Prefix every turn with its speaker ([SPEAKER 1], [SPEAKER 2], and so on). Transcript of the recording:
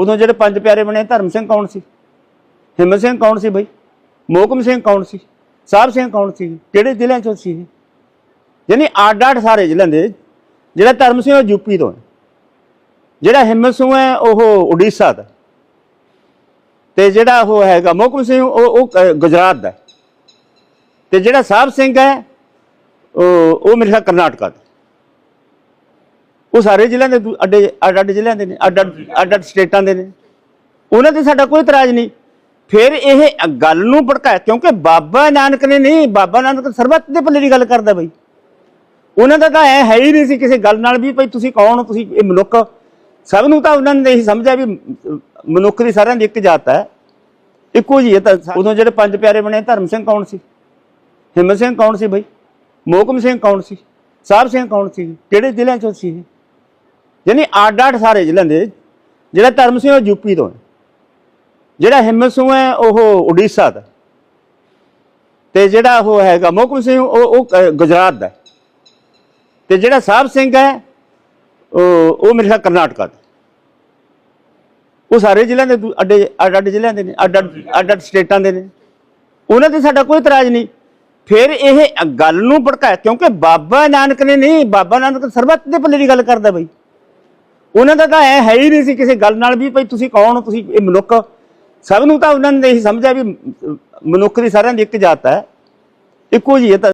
[SPEAKER 1] ਉਦੋਂ ਜਿਹੜੇ ਪੰਜ ਪਿਆਰੇ ਬਣੇ, ਧਰਮ ਸਿੰਘ ਕੌਣ ਸੀ? ਹਿੰਮਤ ਸਿੰਘ ਕੌਣ ਸੀ ਬਈ? ਮੋਹਕਮ ਸਿੰਘ ਕੌਣ ਸੀ? ਸਾਹਿਬ ਸਿੰਘ ਕੌਣ ਸੀ? ਕਿਹੜੇ ਜ਼ਿਲ੍ਹਿਆਂ ਚੋਂ ਸੀ ਇਹ? ਯਾਨੀ ਅੱਡ ਅੱਡ ਸਾਰੇ ਜ਼ਿਲ੍ਹਿਆਂ ਦੇ, ਜਿਹੜਾ ਧਰਮ ਸਿੰਘ ਉਹ ਯੂਪੀ ਤੋਂ ਹੈ। ਜਿਹੜਾ ਹਿੰਮਤ ਸਿੰਘ ਹੈ, ਉਹ ਉੜੀਸਾ ਦਾ ਤੇ ਜਿਹੜਾ ਉਹ ਹੈਗਾ ਮੋਹਕਮ ਸਿੰਘ, ਉਹ ਉਹ ਗੁਜਰਾਤ ਦਾ ਤੇ ਜਿਹੜਾ ਸਾਹਿਬ ਸਿੰਘ ਹੈ, ਉਹ ਉਹ ਮੇਰੇ ਖਿਆਲ ਕਰਨਾਟਕਾ ਦਾ ਉਹ ਸਾਰੇ ਜ਼ਿਲ੍ਹਿਆਂ ਦੇ ਦੂ- ਅੱਡੇ ਅੱਡ ਅੱਡ ਜ਼ਿਲ੍ਹਿਆਂ ਦੇ ਨੇ ਅੱਡ ਅੱਡ ਅੱਡ ਅੱਡ ਸਟੇਟਾਂ ਦੇ ਨੇ। ਉਹਨਾਂ ਤੇ ਸਾਡਾ ਕੋਈ ਇਤਰਾਜ਼ ਨਹੀਂ। ਫਿਰ ਇਹ ਗੱਲ ਨੂੰ ਭੜਕਾਇਆ ਕਿਉਂਕਿ ਬਾਬਾ ਨਾਨਕ ਨੇ ਨਹੀਂ ਬਾਬਾ ਨਾਨਕ ਸਰਬੱਤ ਦੇ ਭਲੇ ਦੀ ਗੱਲ ਕਰਦਾ ਬਈ। ਉਹਨਾਂ ਦਾ ਤਾਂ ਐ ਹੈ ਹੀ ਨਹੀਂ ਸੀ ਕਿਸੇ ਗੱਲ ਨਾਲ ਵੀ ਭਈ ਤੁਸੀਂ ਕੌਣ ਹੋ ਤੁਸੀਂ ਇਹ ਮਨੁੱਖ। ਸਭ ਨੂੰ ਤਾਂ ਉਹਨਾਂ ਨੇ ਇਹੀ ਸਮਝਿਆ ਵੀ ਮ- ਮਨੁੱਖ ਦੀ ਸਾਰਿਆਂ ਦੀ ਇੱਕ ਜਾਤ ਹੈ। ਇੱਕੋ ਜੀ ਹੈ ਤਾਂ ਸਾ- ਉਦੋਂ ਜਿਹੜੇ ਪੰਜ ਪਿਆਰੇ ਬਣੇ ਧਰਮ ਸਿੰਘ ਕੌਣ ਸੀ? ਹਿੰਮਤ ਸਿੰਘ ਕੌਣ ਸੀ ਬਈ? ਮੋਹਕਮ ਸਿੰਘ ਕੌਣ ਸੀ? ਸਾਹਿਬ ਸਿੰਘ ਕੌਣ ਸੀ? ਕਿਹੜੇ ਜ਼ਿਲ੍ਹਿਆਂ ਚੋਂ ਸੀ ਇਹ? ਯਾਨੀ ਅੱਡ ਅੱਡ ਸਾਰੇ ਜ਼ਿਲ੍ਹਿਆਂ ਦੇ ਜਿਹੜਾ ਧਰਮ ਸਿੰਘ ਉਹ ਯੂਪੀ ਤੋਂ ਹੈ। ਜਿਹੜਾ ਹਿੰਮਤ ਸਿੰਘ ਹੈ ਉਹ ਉੜੀਸਾ ਦਾ ਤੇ ਜਿਹੜਾ ਉਹ ਹੈਗਾ ਮੋਹਕਮ ਸਿੰਘ, ਉਹ ਉਹ ਗੁਜਰਾਤ ਦਾ ਤੇ ਜਿਹੜਾ ਸਾਹਿਬ ਸਿੰਘ ਹੈ, ਉਹ ਉਹ ਮੇਰੇ ਖਿਆਲ ਕਰਨਾਟਕਾ ਦਾ ਉਹ ਸਾਰੇ ਜ਼ਿਲ੍ਹਿਆਂ ਦੇ ਅੱਡੇ ਅੱਡ ਅੱਡ ਜ਼ਿਲ੍ਹਿਆਂ ਦੇ ਨੇ ਅੱਡ ਅੱਡ ਅੱਡ ਅੱਡ ਸਟੇਟਾਂ ਦੇ ਨੇ। ਉਹਨਾਂ ਤੇ ਸਾਡਾ ਕੋਈ ਇਤਰਾਜ਼ ਨਹੀਂ। ਫਿਰ ਇਹ ਗੱਲ ਨੂੰ ਭੜਕਾਇਆ, ਕਿਉਂਕਿ ਬਾਬਾ ਨਾਨਕ ਨੇ ਨਹੀਂ, ਬਾਬਾ ਨਾਨਕ ਸਰਬੱਤ ਦੇ ਭਲੇ ਦੀ ਗੱਲ ਕਰਦਾ ਬਈ। ਉਹਨਾਂ ਦਾ ਤਾਂ ਐ ਹੈ ਹੀ ਨਹੀਂ ਸੀ ਕਿਸੇ ਗੱਲ ਨਾਲ ਵੀ ਭਈ ਤੁਸੀਂ ਕੌਣ ਹੋ, ਤੁਸੀਂ ਇਹ ਮਨੁੱਖ ਸਭ ਨੂੰ ਤਾਂ ਉਹਨਾਂ ਨੇ ਇਹੀ ਸਮਝਿਆ ਵੀ ਮਨੁੱਖ ਦੀ ਸਾਰਿਆਂ ਦੀ ਇੱਕ ਜਾਤ ਹੈ। ਇੱਕੋ ਜਿਹੀ ਹੈ ਤਾਂ